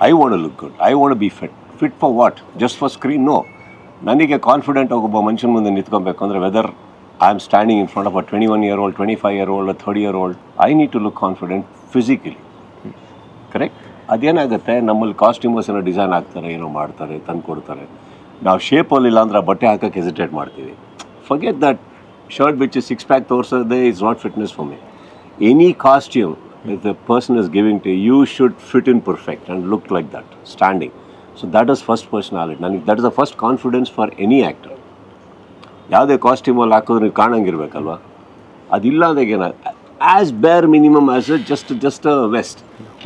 personality. Want look good I good. Be want fit be what Fit for screen no. ನನಗೆ confident ಒಬ್ಬ ಮನುಷ್ಯನ ಮುಂದೆ ನಿಂತ್ಕೊಬೇಕು ಅಂದರೆ whether I am standing in front of a twenty one year old twenty five year old third year old I need to look confident physically correct ಅದೇನಾಗುತ್ತೆ? ನಮ್ಮಲ್ಲಿ ಕಾಸ್ಟ್ಯೂಮರ್ಸ್ ಏನೋ design ಹಾಕ್ತಾರೆ ಏನೋ ಮಾಡ್ತಾರೆ ತಂದು ಕೊಡ್ತಾರೆ ನಾವು ಶೇಪಲ್ಲಿ ಇಲ್ಲ ಅಂದ್ರೆ ಆ ಬಟ್ಟೆ ಹಾಕಕ್ಕೆ ಹೆಸಿಟೇಟ್ ಮಾಡ್ತೀವಿ. ಫಗೆಟ್ ದಟ್ ಶರ್ಟ್ ಬಿಚ್ಚು six pack ತೋರಿಸೋದೇ is not fitness for me any costume if person is giving giving to you should fit in perfect and look like that standing so that is first personality ನನಗೆ that is the first confidence for any actor ಯಾವುದೇ ಕಾಸ್ಟ್ಯೂಮಲ್ಲಿ ಹಾಕಿದ್ರೆ ನೀವು ಕಾಣಂಗಿರ್ಬೇಕಲ್ವಾ? ಅದಿಲ್ಲ ಅಂದಾಗೇನ as bare minimum as a just just vest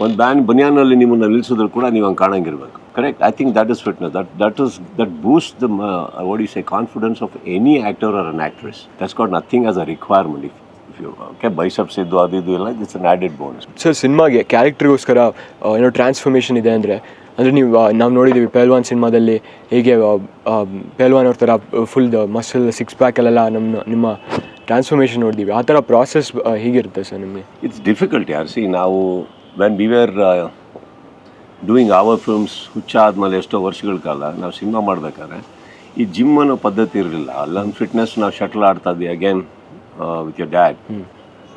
ಒಂದು ಬ್ಯಾನ್ ಬನಿಯಾನಲ್ಲಿ ನಿಮ್ಮನ್ನು ನಿಲ್ಲಿಸಿದ್ರು ಕೂಡ ನೀವು ಹಂಗೆ ಕಾಣಂಗಿರ್ಬೇಕು. Correct I think that is fitness that that is that boost the what is a confidence of any actor or an actress that's got nothing as a requirement if okay biceps ಇದ್ದು ಅದು ಇದು ಎಲ್ಲ it's an added bonus sir ಸಿನಿಮಾಗೆ ಕ್ಯಾರೆಕ್ಟ್ರಿಗೋಸ್ಕರ ಏನೋ transformation ಇದೆ ಅಂದರೆ ಅಂದರೆ ನೀವು ನಾವು ನೋಡಿದ್ದೀವಿ ಪೆಹಲ್ವಾನ್ ಸಿನಿಮಾದಲ್ಲಿ ಹೇಗೆ ಪೆಹಲ್ವಾನ್ ಆ, ಪೆಲ್ವಾನ್ ಅವ್ರ ಥರ ಫುಲ್ ಮಸಲ್ ಸಿಕ್ಸ್ ಪ್ಯಾಕಲ್ಲೆಲ್ಲ ನಮ್ಮ ನಿಮ್ಮ ಟ್ರಾನ್ಸ್ಫಾರ್ಮೇಷನ್ ನೋಡಿದ್ದೀವಿ ಆ ಥರ ಪ್ರಾಸೆಸ್ ಹೀಗಿರುತ್ತೆ ಸರ್ ನಿಮಗೆ? ಇಟ್ಸ್ ಡಿಫಿಕಲ್ಟ್ ಯಾರು ಸಿ ನಾವು when we were doing our films Huchcha ಆದಮೇಲೆ ಎಷ್ಟೋ ವರ್ಷಗಳ ಕಾಲ ನಾವು ಸಿನಿಮಾ ಮಾಡ್ಬೇಕಾದ್ರೆ ಈ ಜಿಮ್ ಅನ್ನೋ ಪದ್ಧತಿ ಇರಲಿಲ್ಲ. ಅಲ್ಲೊಂದು ಫಿಟ್ನೆಸ್ ನಾವು ಶಟ್ಲ್ ಆಡ್ತಾ ಇದ್ವಿ again with had dad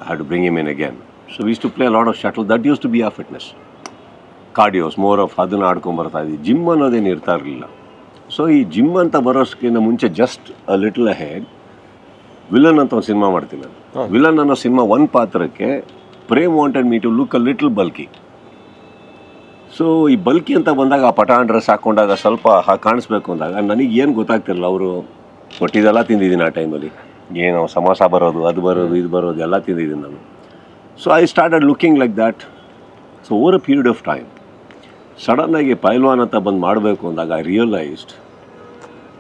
bring to bring again. So we so to to play lot of shuttle. That use to be a fitness cardios more of ಅದನ್ನು ಆಡ್ಕೊಂಡು ಬರ್ತಾ ಇದ್ವಿ. ಜಿಮ್ ಅನ್ನೋದೇನು ಇರ್ತಾ ಇರಲಿಲ್ಲ. ಸೊ ಈ ಜಿಮ್ ಅಂತ ಬರೋಷ್ಟಕ್ಕಿಂತ ಮುಂಚೆ just a little head villain ಅಂತ ಒಂದು ಸಿನಿಮಾ ಮಾಡ್ತೀನಿ ನಾನು. ವಿಲನ್ ಅನ್ನೋ ಸಿನಿಮಾ ಒಂದು ಪಾತ್ರಕ್ಕೆ Prem wanted me to look a little bulky so ಈ ಬಲ್ಕಿ ಅಂತ ಬಂದಾಗ ಆ ಪಟಾನ್ ಡ್ರೆಸ್ ಹಾಕೊಂಡಾಗ ಸ್ವಲ್ಪ ಕಾಣಿಸ್ಬೇಕು ಅಂದಾಗ ನನಗೆ ಏನು ಗೊತ್ತಾಗ್ತಿರಲಿಲ್ಲ. ಅವರು ಕೊಟ್ಟಿದ್ದೆಲ್ಲ ತಿಂದಿದ್ದೀನಿ ಆ ಟೈಮಲ್ಲಿ ಏನು ಸಮೋಸ ಬರೋದು ಅದು ಬರೋದು ಇದು ಬರೋದು ಎಲ್ಲ ತಿಂದಿದ್ದೀನಿ ನಾನು. So I started looking like that so over a period of time ಸಡನ್ನಾಗಿ ಪೈಲ್ವಾನ್ ಅಂತ ಬಂದು ಮಾಡಬೇಕು ಅಂದಾಗ ಐ ರಿಯಲೈಸ್ಡ್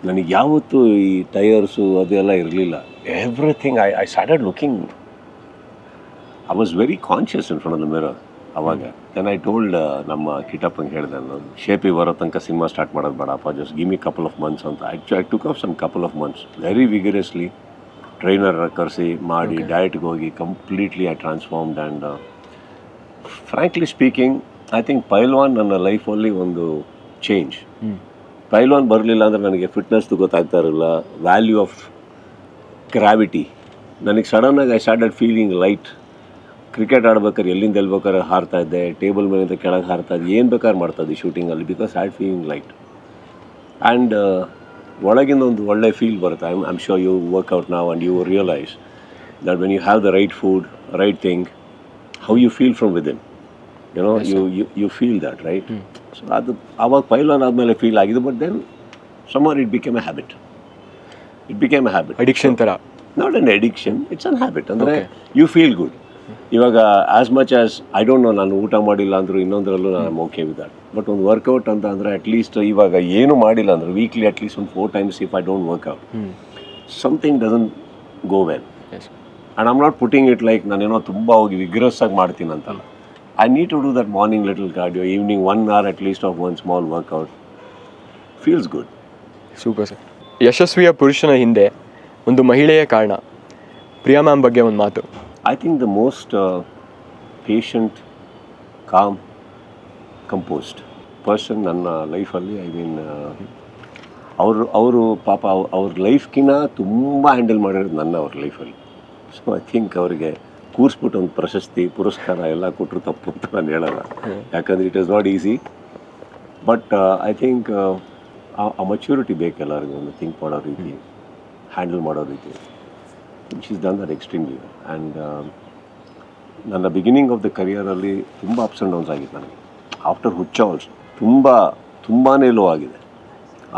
ನನಗೆ ಯಾವತ್ತೂ ಈ ಟೈರ್ಸು ಅದೆಲ್ಲ ಇರಲಿಲ್ಲ. Everything I I started looking I was very conscious in front of the mirror ಅವಾಗ. ದೆನ್ ಐ ಟೋಲ್ಡ್ ನಮ್ಮ ಕಿಟಪ್ಪಂಗೆ ಹೇಳಿದೆ ನಾನು ಶೇಪಿ ಬರೋ ತನಕ ಸಿನಿಮಾ ಸ್ಟಾರ್ಟ್ ಮಾಡೋದು ಬೇಡಪ್ಪ just give me couple of months ಅಂತ. ಆ್ಯಕ್ಚು I took off some couple of months very vigorously trainer ಕರೆಸಿ ಮಾಡಿ ಡಯಟ್ಗೆ ಹೋಗಿ completely I transformed and frankly speaking I think Pailwaan ನನ್ನ ಲೈಫಲ್ಲಿ ಒಂದು ಚೇಂಜ್ ಪೈಲ್ವಾನ್ ಬರಲಿಲ್ಲ ಅಂದರೆ ನನಗೆ ಫಿಟ್ನೆಸ್ದು ಗೊತ್ತಾಗ್ತಾ ಇರಲಿಲ್ಲ. ವ್ಯಾಲ್ಯೂ ಆಫ್ ಗ್ರಾವಿಟಿ ನನಗೆ ಸಡನ್ನಾಗಿ I started feeling light cricket ಆಡ್ಬೇಕಾದ್ರೆ ಎಲ್ಲಿಂದ ಎಲ್ಲಿ ಬೇಕಾದ್ರೆ ಹಾರ್ತಾ ಇದ್ದೆ. ಟೇಬಲ್ ಮೇಲಿಂದ ಕೆಳಗೆ ಹಾರ್ತಾ ಇದ್ದೆ. ಏನು ಬೇಕಾದ್ರೆ ಮಾಡ್ತಾ ಇದ್ದೆ ಶೂಟಿಂಗಲ್ಲಿ because I feeling light and ಒಳಗಿಂದ ಒಂದು ಒಳ್ಳೆ ಫೀಲ್ ಬರುತ್ತೆ. I I'm sure you workout ನಾವ್ and you realise that when you have the right food right thing how you feel from within you know you you you feel that right so ಅದು ಆವಾಗ ಪೈಲಾನ್ ಆದಮೇಲೆ feel ಆಗಿದೆ but then Samar it became a habit it became a habit addiction ಥರ not an addiction it's an habit ಅಂದರೆ you feel good ಇವಾಗ as much as I don't know ನಾನು ಊಟ ಮಾಡಿಲ್ಲ ಅಂದರೂ ಇನ್ನೊಂದರಲ್ಲೂ ನಾನು ಓಕೆ ವಿದಾಟ್ ಬಟ್ ಒಂದು ವರ್ಕೌಟ್ ಅಂತ ಅಂದರೆ ಅಟ್ಲೀಸ್ಟ್ ಇವಾಗ ಏನು ಮಾಡಿಲ್ಲ ಅಂದರೆ ವೀಕ್ಲಿ ಅಟ್ಲೀಸ್ಟ್ ಒಂದು four times if I don't workout ಹ್ಞೂ something doesn't go well and I'm not putting it like ನಾನೇನೋ ತುಂಬ ಹೋಗಿ ವಿಗ್ರಸ್ ಆಗಿ ಮಾಡ್ತೀನಿ ಅಂತಲ್ಲ I need to do that morning little cardio evening one hour at least of one small workout feels good super sir ಯಶಸ್ವಿಯ ಪುರುಷನ ಹಿಂದೆ ಒಂದು ಮಹಿಳೆಯ ಕಾರಣ. ಪ್ರಿಯಾ ಮ್ಯಾಮ್ ಬಗ್ಗೆ ಒಂದು ಮಾತು. I think the most uh, patient, calm, composed person ನನ್ನ ಲೈಫಲ್ಲಿ ಐ ಮೀನ್ ಅವರು ಅವರು ಪಾಪ ಅವ್- ಅವ್ರ ಲೈಫ್ಗಿನ ತುಂಬ ಹ್ಯಾಂಡಲ್ ಮಾಡಿರೋದು ನನ್ನ ಅವ್ರ ಲೈಫಲ್ಲಿ ಸೊ ಐ ಥಿಂಕ್ ಅವರಿಗೆ ಕೂರಿಸ್ಬಿಟ್ಟು ಒಂದು ಪ್ರಶಸ್ತಿ ಪುರಸ್ಕಾರ ಎಲ್ಲ ಕೊಟ್ಟರು ತಪ್ಪು ಅಂತ ನಾನು ಹೇಳಲ್ಲ. ಯಾಕಂದರೆ it is not easy but I think ಆ ಮೆಚ್ಯೂರಿಟಿ ಬೇಕು ಎಲ್ಲರಿಗೂ ಒಂದು ಥಿಂಕ್ ಮಾಡೋ ರೀತಿ ಹ್ಯಾಂಡಲ್ ಮಾಡೋ ರೀತಿ. She's done that extremely and ನನ್ನ ಬಿಗಿನಿಂಗ್ ಆಫ್ ದ ಕರಿಯರಲ್ಲಿ ತುಂಬ ಅಪ್ಸ್ ಆ್ಯಂಡ್ ಡೌನ್ಸ್ ಆಗಿತ್ತು ನನಗೆ. ಆಫ್ಟರ್ ಹುಚ್ಚ ಆಲ್ಸೋ ತುಂಬ ತುಂಬಾ ಲೋ ಆಗಿದೆ.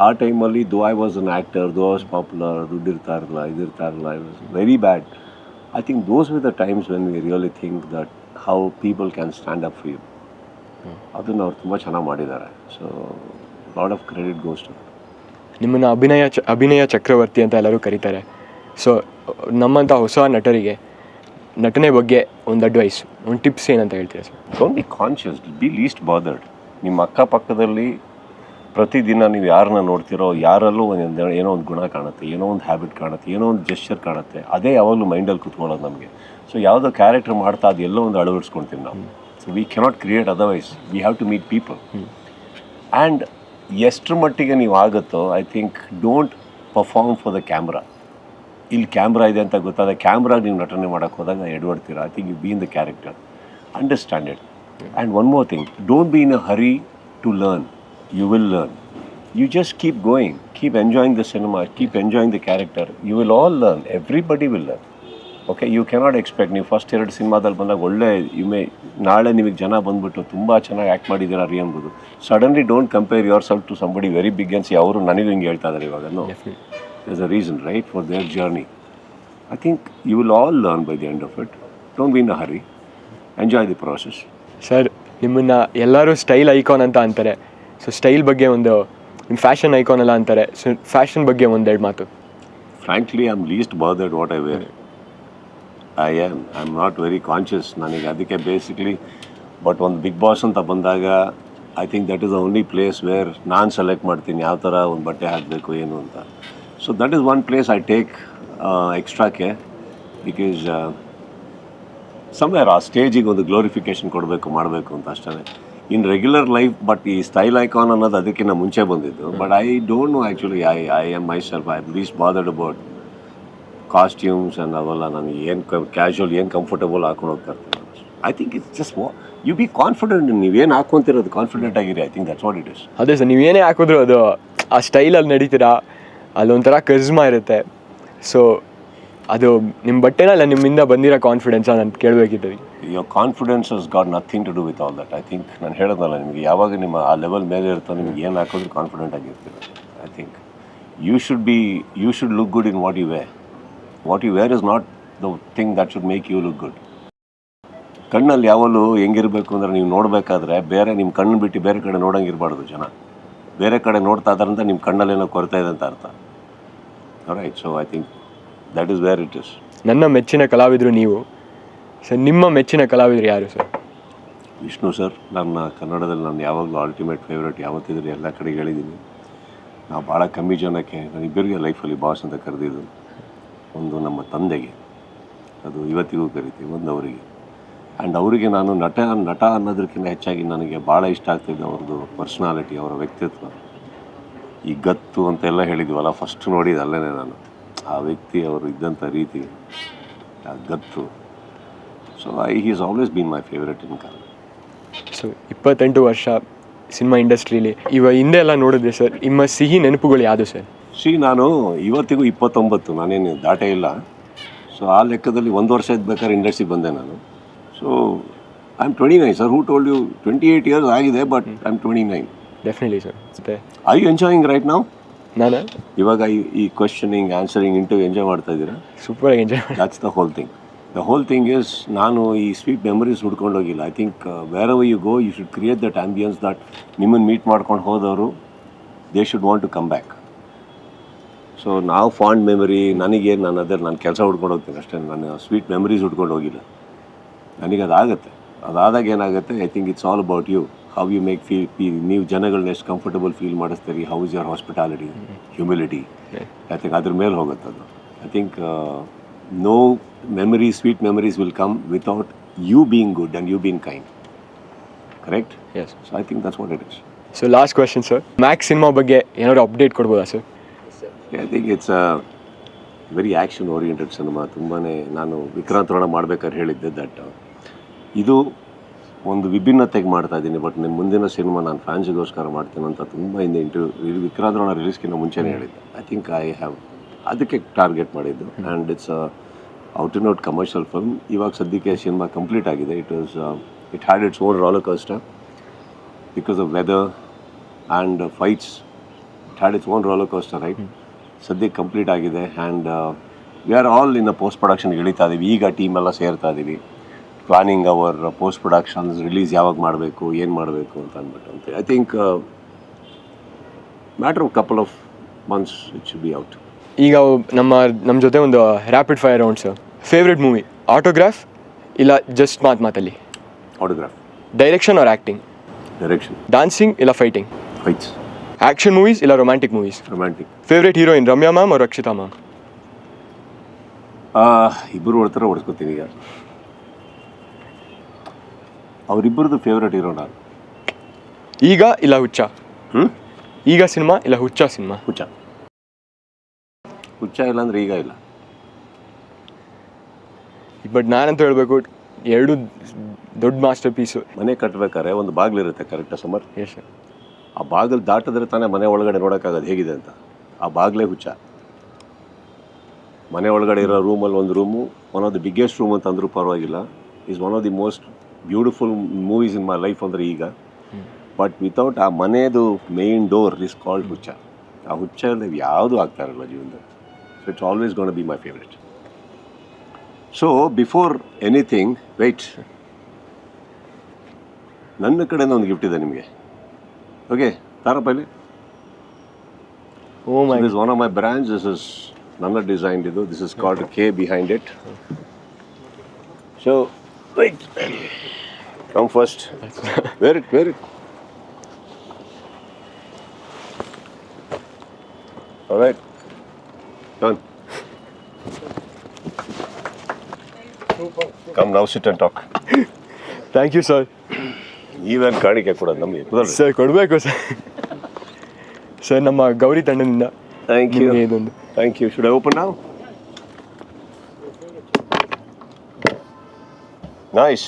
ಆ ಟೈಮಲ್ಲಿ though I was an actor though was popular ದುಡ್ಡು ಇರ್ತಾ ಇರಲಿಲ್ಲ ಇದಿರ್ತಾ ಇರಲಿಲ್ಲ I was very bad I think those with the times when we really think that how people can stand up for you ಅದನ್ನು ಅವ್ರು ತುಂಬ ಚೆನ್ನಾಗಿ ಮಾಡಿದ್ದಾರೆ. So lot of credit goes to ನಿಮ್ಮನ್ನು ಅಭಿನಯ ಚ, ಅಭಿನಯ ಚಕ್ರವರ್ತಿ ಅಂತ ಎಲ್ಲರೂ ಕರೀತಾರೆ. ಸೊ ನಮ್ಮಂಥ ಹೊಸ ನಟರಿಗೆ ನಟನೆ ಬಗ್ಗೆ ಒಂದು ಅಡ್ವೈಸ್ ಒಂದು ಟಿಪ್ಸ್ ಏನಂತ ಹೇಳ್ತೀರಾ sir? Don't be conscious be least bothered ನಿಮ್ಮ ಅಕ್ಕಪಕ್ಕದಲ್ಲಿ ಪ್ರತಿದಿನ ನೀವು ಯಾರನ್ನ ನೋಡ್ತಿರೋ, ಯಾರಲ್ಲೂ ಒಂದು ಏನೋ ಒಂದು ಗುಣ ಕಾಣುತ್ತೆ, ಏನೋ ಒಂದು ಹ್ಯಾಬಿಟ್ ಕಾಣುತ್ತೆ, ಏನೋ ಒಂದು ಜೆಸ್ಚರ್ ಕಾಣುತ್ತೆ, ಅದೇ ಯಾವಾಗಲೂ ಮೈಂಡಲ್ಲಿ ಕುತ್ಕೊಳ್ಳೋದು ನಮಗೆ. ಸೊ ಯಾವುದೋ ಕ್ಯಾರೆಕ್ಟರ್ ಮಾಡ್ತಾ ಅದು ಎಲ್ಲೋ ಒಂದು ಅಳವಡಿಸ್ಕೊಳ್ತೀವಿ ನಾವು. So we cannot create otherwise we have to meet people and ಎಷ್ಟರ ಮಟ್ಟಿಗೆ ನೀವು ಆಗುತ್ತೋ I think don't perform for the camera ಇಲ್ಲಿ ಕ್ಯಾಮ್ರಾ ಇದೆ ಅಂತ ಗೊತ್ತಾದ ಕ್ಯಾಮ್ರಾಗ ನೀವು ನಟನೆ ಮಾಡೋಕ್ಕೆ ಹೋದಾಗ ಎಡ್ವಡ್ತೀರಾ I think you be in the character understand it and one more thing don't be in a hurry to learn you will learn you just keep going keep enjoying the cinema keep enjoying the character you will all learn everybody will learn okay you cannot expect ನೀವು first ಎರಡು ಸಿನಿಮಾದಲ್ಲಿ ಬಂದಾಗ ಒಳ್ಳೆ you may ನಾಳೆ ನಿಮಗೆ ಜನ ಬಂದುಬಿಟ್ಟು ತುಂಬ ಚೆನ್ನಾಗಿ ಆ್ಯಕ್ಟ್ ಮಾಡಿದ್ದೀರಾ ರೀ ಎಂಬುದು suddenly don't compare yourself to somebody very big ಅನ್ಸಿ ಅವರು ನನಗೂ ಹಿಂಗೆ ಹೇಳ್ತಾ ಇದ್ದಾರೆ ಇವಾಗ there's a reason, right, for their journey. I think you will all learn by the end of it. Don't be in a hurry. Enjoy the process. Sir ನಿಮ್ಮನ್ನು ಎಲ್ಲರೂ style icon ಅಂತ ಅಂತಾರೆ ಸೊ ಸ್ಟೈಲ್ ಬಗ್ಗೆ ಒಂದು ನಿಮ್ಮ fashion icon ಅಲ್ಲ ಅಂತಾರೆ so fashion ಬಗ್ಗೆ ಒಂದೆರಡು ಮಾತು Frankly, I'm least bothered what I wear. I am. I'm not very conscious. ನನಗೆ ಅದಕ್ಕೆ ಬೇಸಿಕ್ಲಿ ಬಟ್ ಒಂದು ಬಿಗ್ ಬಾಸ್ ಅಂತ ಬಂದಾಗ I think that is the only place where ನಾನು ಸೆಲೆಕ್ಟ್ ಮಾಡ್ತೀನಿ ಯಾವ ಥರ ಒಂದು ಬಟ್ಟೆ ಹಾಕಬೇಕು ಏನು ಅಂತ so that is one place I take extra care because somewhere ಆ ಸ್ಟೇಜಿಗೆ ಒಂದು ಗ್ಲೋರಿಫಿಕೇಶನ್ ಕೊಡಬೇಕು ಮಾಡಬೇಕು ಅಂತ ಅಷ್ಟೇ ಇನ್ ರೆಗ್ಯುಲರ್ ಲೈಫ್ ಬಟ್ ಈ ಸ್ಟೈಲ್ ಐಕಾನ್ ಅನ್ನೋದು ಅದಕ್ಕಿಂತ ಮುಂಚೆ ಬಂದಿದ್ದು. But I don't know actually I I am myself I least bothered about costumes and ಅವೆಲ್ಲ ನನಗೆ ಏನು ಕ್ಯಾಶುವಲ್ ಏನು ಕಂಫರ್ಟಬಲ್ ಹಾಕೊಂಡು ಹೋಗ್ತಾ ಇರ್ತೀನಿ. I think it's just you be confident ನೀವೇನು ಹಾಕೊಂತಿರೋದು ಕಾನ್ಫಿಡೆಂಟ್ ಆಗಿರಿ. I think that's what it is ಅದೇ ಸರ್ ನೀವೇನೇ ಹಾಕಿದ್ರು ಅದು ಆ ಸ್ಟೈಲಲ್ಲಿ ನಡೀತೀರಾ? ಅಲ್ಲೊಂಥರ ಕರ್ಜ್ಮಾ ಇರುತ್ತೆ. ಸೊ ಅದು ನಿಮ್ಮ ಬಟ್ಟೆನ ಅಲ್ಲ ನಿಮ್ಮಿಂದ ಬಂದಿರೋ ಕಾನ್ಫಿಡೆನ್ಸ ನಾನು ಕೇಳಬೇಕಿತ್ತು. Your confidence has got nothing to do with all that I think ನಾನು ಹೇಳೋದಲ್ಲ, ನಿಮಗೆ ಯಾವಾಗ ನಿಮ್ಮ ಆ ಲೆವೆಲ್ ಮೇಲೆ ಇರುತ್ತೋ, ನಿಮ್ಗೆ ಏನು ಹಾಕೋದ್ರೆ confident ಆಗಿರ್ತೀರ. I think you should be you should look good in what you wear what you wear is not the thing that should make you look good ಕಣ್ಣಲ್ಲಿ ಯಾವಲ್ಲೂ ಹೆಂಗಿರಬೇಕು ಅಂದರೆ ನೀವು ನೋಡಬೇಕಾದ್ರೆ ಬೇರೆ ನಿಮ್ಮ ಕಣ್ಣು ಬಿಟ್ಟು ಬೇರೆ ಕಡೆ ನೋಡೋಂಗಿರಬಾರ್ದು ಜನ. ಬೇರೆ ಕಡೆ ನೋಡ್ತಾ ಇದ್ದಾರೆ ಅಂತ ನಿಮ್ಮ ಕಣ್ಣಲ್ಲಿ ಏನೋ ಕೊರತೆ ಇದೆ ಅಂತ ಅರ್ಥ. Right so I think that is where it is ನನ್ನ ಮೆಚ್ಚಿನ ಕಲಾವಿದರು ನೀವು. ಸರ್ ನಿಮ್ಮ ಮೆಚ್ಚಿನ ಕಲಾವಿದರು ಯಾರು ಸರ್? ವಿಷ್ಣು ಸರ್ ನನ್ನ ಕನ್ನಡದಲ್ಲಿ ನಾನು ಯಾವಾಗಲೂ ಅಲ್ಟಿಮೇಟ್ ಫೇವ್ರೇಟ್ ಯಾವತ್ತಿದ್ರು ಎಲ್ಲ ಕಡೆ ಹೇಳಿದ್ದೀನಿ. ನಾವು ಭಾಳ ಕಮ್ಮಿ ಜನಕ್ಕೆ ನಾನು ಇಬ್ಬರಿಗೆ ಲೈಫಲ್ಲಿ ಬಾಸ್ ಅಂತ ಕರೆದಿದ್ದು ಒಂದು ನಮ್ಮ ತಂದೆಗೆ. ಅದು ಇವತ್ತಿಗೂ ಕರಿತೀವಿ ಒಂದು ಅವರಿಗೆ. ಆ್ಯಂಡ್ ಅವರಿಗೆ ನಾನು ನಟ ನಟ ಅನ್ನೋದಕ್ಕಿಂತ ಹೆಚ್ಚಾಗಿ ನನಗೆ ಭಾಳ ಇಷ್ಟ ಆಗ್ತಿದ್ದೆ ಅವ್ರದ್ದು ಪರ್ಸ್ನಾಲಿಟಿ ಅವರ ವ್ಯಕ್ತಿತ್ವ. ಈ ಗತ್ತು ಅಂತೆಲ್ಲ ಹೇಳಿದ್ವಲ್ಲ ಫಸ್ಟ್ ನೋಡಿದ ಅಲ್ಲೇ ನಾನು. ಆ ವ್ಯಕ್ತಿ ಅವರು ಇದ್ದಂಥ ರೀತಿ ಆ ಗತ್ತು. So I is always been my favourite in Kannada so ಇಪ್ಪತ್ತೆಂಟು ವರ್ಷ ಸಿನಿಮಾ ಇಂಡಸ್ಟ್ರೀಲಿ ಇವ ಹಿಂದೆ ಎಲ್ಲ ನೋಡಿದ್ರೆ ಸರ್. ನಿಮ್ಮ ಸಿಹಿ ನೆನಪುಗಳು ಯಾವುದು ಸರ್? ಸಿ ನಾನು ಇವತ್ತಿಗೂ ಇಪ್ಪತ್ತೊಂಬತ್ತು ನಾನೇನು ದಾಟೇ ಇಲ್ಲ. ಸೊ ಆ ಲೆಕ್ಕದಲ್ಲಿ ಒಂದು ವರ್ಷ ಇದ್ಬೇಕಾದ್ರೆ ಇಂಡಸ್ಟ್ರಿಗೆ ಬಂದೆ ನಾನು. So I am twenty nine sir who told you twenty eight years ಆಗಿದೆ but I am twenty nine definitely sir ಮತ್ತೆ? ಐ ಯು ಎಂಜಾಯಿಂಗ್ ರೈಟ್ ನಾವು ನಾನು? ಇವಾಗ ಈ ಈ ಕ್ವಶನಿಂಗ್ ಆನ್ಸರಿಂಗ್ ಇಂಟು ಎಂಜಾಯ್ ಮಾಡ್ತಾ ಇದ್ದೀರಾ? Super enjoy that's the whole thing the whole thing is ನಾನು ಈ ಸ್ವೀಟ್ ಮೆಮೊರೀಸ್ ಹುಡ್ಕೊಂಡು ಹೋಗಿಲ್ಲ I think wherever you go you should create that ambience that ನಿಮ್ಮನ್ನು ಮೀಟ್ ಮಾಡ್ಕೊಂಡು ಹೋದವರು they should want to come back so ನಾವು fond memory ನನಗೆ ನಾನು ಅದೇ ನಾನು ಕೆಲಸ ಹುಡ್ಕೊಂಡು ಹೋಗ್ತೀನಿ ಅಷ್ಟೇ. ನಾನು ಸ್ವೀಟ್ ಮೆಮರೀಸ್ ಹುಡ್ಕೊಂಡು ಹೋಗಿಲ್ಲ. ನನಗೆ ಅದಾಗುತ್ತೆ ಅದಾದಾಗ ಏನಾಗುತ್ತೆ? I think it's all about you how you make feel ನೀವು ಜನಗಳನ್ನ ಎಷ್ಟು comfortable feel ಮಾಡಿಸ್ತೀರಿ? How is your hospitality humility I think ಅದ್ರ ಮೇಲೆ ಹೋಗುತ್ತೆ ಅದು. I think no memories sweet memories will come without you being good and you being kind correct yes so I think that's what it is so last question sir Max cinema ಬಗ್ಗೆ ಏನಾದರೂ update ಕೊಡ್ಬೋದಾ sir I think it's a very action oriented cinema ತುಂಬಾ ನಾನು ವಿಕ್ರಾಂತ್ ರೋಣ ಮಾಡ್ಬೇಕಾದ್ರೆ ಹೇಳಿದ್ದೆ that ಇದು ಒಂದು ವಿಭಿನ್ನತೆಗೆ ಮಾಡ್ತಾ ಇದ್ದೀನಿ ಬಟ್ ನಿಮ್ಮ ಮುಂದಿನ ಸಿನಿಮಾ ನಾನು ಫ್ಯಾನ್ಸಿಗೋಸ್ಕರ ಮಾಡ್ತೀನಿ ಅಂತ ತುಂಬ ಹಿಂದೆ ಇಂಟರ್ವ್ಯೂ ವಿಕ್ರಾಂತ್ ರೋಣ ರಿಲೀಸ್ಗಿಂತ ಮುಂಚೆನೇ ಹೇಳಿದ್ದೆ. ಐ ಥಿಂಕ್ ಐ ಹ್ಯಾವ್ ಅದಕ್ಕೆ ಟಾರ್ಗೆಟ್ ಮಾಡಿದ್ದು. And it's out and out commercial film ಇವಾಗ ಸದ್ಯಕ್ಕೆ ಸಿನಿಮಾ ಕಂಪ್ಲೀಟ್ ಆಗಿದೆ. It was it had its own roller coaster because of weather and fights it had its own roller coaster right ಸದ್ಯಕ್ಕೆ complete ಆಗಿದೆ. And we are all in post ಪ್ರೊಡಕ್ಷನ್ಗೆ ಇಳಿತಾ ಇದ್ದೀವಿ ಈಗ ಟೀಮೆಲ್ಲ ಸೇರ್ತಾ ಇದ್ದೀವಿ planning our post productions release ಯಾವಾಗ ಮಾಡಬೇಕು ಏನು ಮಾಡಬೇಕು ಅಂತ ಅಂದ್ಬಿಟ್ಟು ಅಂತ. I think matter of couple of months it should be out ಈಗ ನಮ್ಮ ನಮ್ಮ ಜೊತೆ ಒಂದು rapid fire round sir favourite movie autograph ಇಲ್ಲ ಜಸ್ಟ್ ಮಾತು ಮಾತಲ್ಲಿ? Autograph direction or acting direction dancing ಇಲ್ಲ ಫೈಟಿಂಗ್ ಫೈಟ್ಸ್ ಆ್ಯಕ್ಷನ್ ಮೂವೀಸ್ ಇಲ್ಲ romantic movies romantic favourite heroine Ramya ma'am Rakshita ma'am ಇಬ್ಬರು ಹೊಡ್ತಾರೆ ಹೊಡ್ಸ್ಕೊತೀನಿ ಈಗ. ಅವರಿಬ್ಬರದು ಫೇವ್ರೆಟ್ ಹೀರೋ ನಾನು ಈಗ ಇಲ್ಲ ಹುಚ್ಚ. ಹ್ಞೂ ಈಗ ಸಿನಿಮಾ ಇಲ್ಲ ಹುಚ್ಚ ಸಿನಿಮಾ? ಹುಚ್ಚ. ಹುಚ್ಚ ಇಲ್ಲ ಅಂದ್ರೆ ಈಗ ಇಲ್ಲ. ಬಟ್ ನಾನಂತ ಹೇಳಬೇಕು ಎರಡು ದೊಡ್ಡ ಮಾಸ್ಟರ್ ಪೀಸು ಮನೆ ಕಟ್ಟಬೇಕಾದ್ರೆ ಒಂದು ಬಾಗಿಲಿರುತ್ತೆ ಕರೆಕ್ಟ್ ಸಮರ್? ಎಸ್ ಸರ್ ಆ ಬಾಗಿಲು ದಾಟಿದ್ರೆ ತಾನೇ ಮನೆ ಒಳಗಡೆ ನೋಡೋಕ್ಕಾಗೋದು ಹೇಗಿದೆ ಅಂತ. ಆ ಬಾಗಿಲೇ ಹುಚ್ಚ. ಮನೆ ಒಳಗಡೆ ಇರೋ ರೂಮಲ್ಲಿ ಒಂದು room one of the biggest room ಅಂತ ಅಂದ್ರೂ ಪರವಾಗಿಲ್ಲ. Is one of the most beautiful movies in my life ಅಂದರೆ ಈಗ. ಬಟ್ ವಿತೌಟ್ ಆ ಮನೆಯದು main door is called Huchcha. ಆ ಹುಚ್ಚ ಇಲ್ಲದೆ ಯಾವುದೂ ಆಗ್ತಾ ಇರಲ್ಲ ಜೀವನದಲ್ಲಿ. So it's always gonna be my favourite so before anything wait ನನ್ನ ಕಡೆಯಿಂದ ಒಂದು ಗಿಫ್ಟ್ ಇದೆ ನಿಮಗೆ. ಓಕೆ ತಾರಪ್ಪ ಇಲ್ಲಿ ಓ my This is one of my this This is design designed this This is called K behind it. So, wait. Come first. Wear it, wear it. All right. Done. Come now, sit and talk. Thank you sir ನೀವೇನು ಕಾಣಿಕೆ ಕೊಡೋದು ನಮಗೆ ಕುದಲ್ರಿ sir ಕೊಡಬೇಕು sir sir ನಮ್ಮ ಗೌರಿ ತಂಡದಿಂದ thank you ನಿಮಗೆ ಇದೊಂದು Thank you. Should I open now? Nice.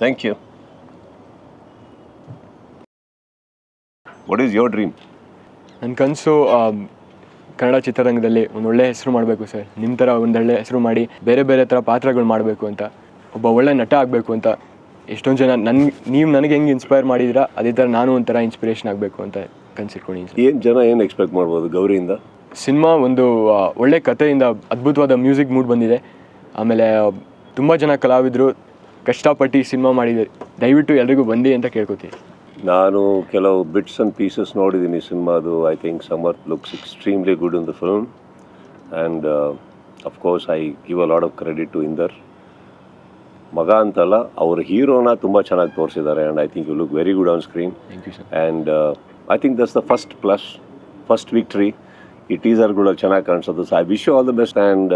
Thank you. What is your dream ನನ್ನ ಕನಸು ಕನ್ನಡ ಚಿತ್ರರಂಗದಲ್ಲಿ ಒಂದು ಒಳ್ಳೆ ಹೆಸರು ಮಾಡಬೇಕು ಸರ್. ನಿಮ್ಮ ಥರ ಒಂದೊಳ್ಳೆ ಹೆಸರು ಮಾಡಿ ಬೇರೆ ಬೇರೆ ಥರ ಪಾತ್ರಗಳು ಮಾಡಬೇಕು ಅಂತ. ಒಬ್ಬ ಒಳ್ಳೆ ನಟ ಆಗಬೇಕು ಅಂತ. ಎಷ್ಟೊಂದು ಜನ ನನ್ ನೀವು ನನಗೆ ಹೆಂಗೆ ಇನ್ಸ್ಪೈರ್ ಮಾಡಿದ್ದೀರಾ ಅದೇ ಥರ ನಾನು ಒಂಥರ ಇನ್ಸ್ಪಿರೇಷನ್ ಆಗಬೇಕು ಅಂತ ಕನ್ಸಿಟ್ಕೊಂಡಿದ್ದೀನಿ ಏನು ಜನ ಏನು ಎಕ್ಸ್ಪೆಕ್ಟ್ ಮಾಡ್ಬೋದು ಗೌರಿಯಿಂದ? ಸಿನಿಮಾ ಒಂದು ಆ, ಒಳ್ಳೆ ಕಥೆಯಿಂದ ಅದ್ಭುತವಾದ ಮ್ಯೂಸಿಕ್ ಮೂಡ್ ಬಂದಿದೆ. ಆಮೇಲೆ ತುಂಬ ಜನ ಕಲಾವಿದರು ಕಷ್ಟಪಟ್ಟು ಸಿನಿಮಾ ಮಾಡಿದ್ದಾರೆ ದಯವಿಟ್ಟು ಎಲ್ರಿಗೂ ಬಂದಿ ಅಂತ ಕೇಳ್ಕೊತೀನಿ. ನಾನು ಕೆಲವು ಬಿಟ್ಸ್ ಅಂಡ್ ಪೀಸಸ್ ನೋಡಿದ್ದೀನಿ ಸಿನಿಮಾದು. I think Samarth looks extremely good in the film and of course I give a lot of credit to Inder ಮಗ ಅಂತಲ್ಲ ಅವ್ರ ಹೀರೋನ ತುಂಬ ಚೆನ್ನಾಗಿ ತೋರಿಸಿದ್ದಾರೆ. And I think you look very good on screen you and I think that's the first plus first victory ಈ ಟೀಸರ್ಗಳು ಚೆನ್ನಾಗಿ ಕಾಣಿಸೋದು. So I wish all the best and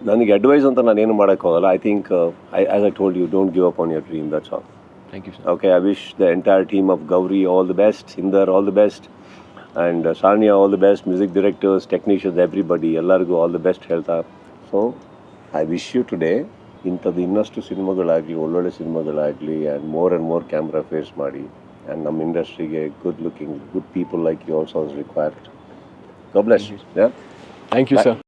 ನನಗೆ ಅಡ್ವೈಸ್ ಅಂತ ನಾನು ಏನು ಮಾಡೋಕ್ಕಾಗಲ್ಲ I think I as I told you don't give up on your dream that's all thank you okay I wish the entire team of Gowri all the best Inder all the best and Sania all the best music directors technicians everybody ಎಲ್ಲರಿಗೂ all the best ಹೇಳ್ತಾ so I wish you today ಇಂಥದ್ದು ಇನ್ನಷ್ಟು ಸಿನಿಮಾಗಳಾಗಲಿ ಒಳ್ಳೊಳ್ಳೆ ಸಿನಿಮಾಗಳಾಗಲಿ and more and more camera face ಮಾಡಿ and ನಮ್ಮ ಇಂಡಸ್ಟ್ರಿಗೆ good looking good people like you also required God bless. Yeah? Thank you Bye. Sir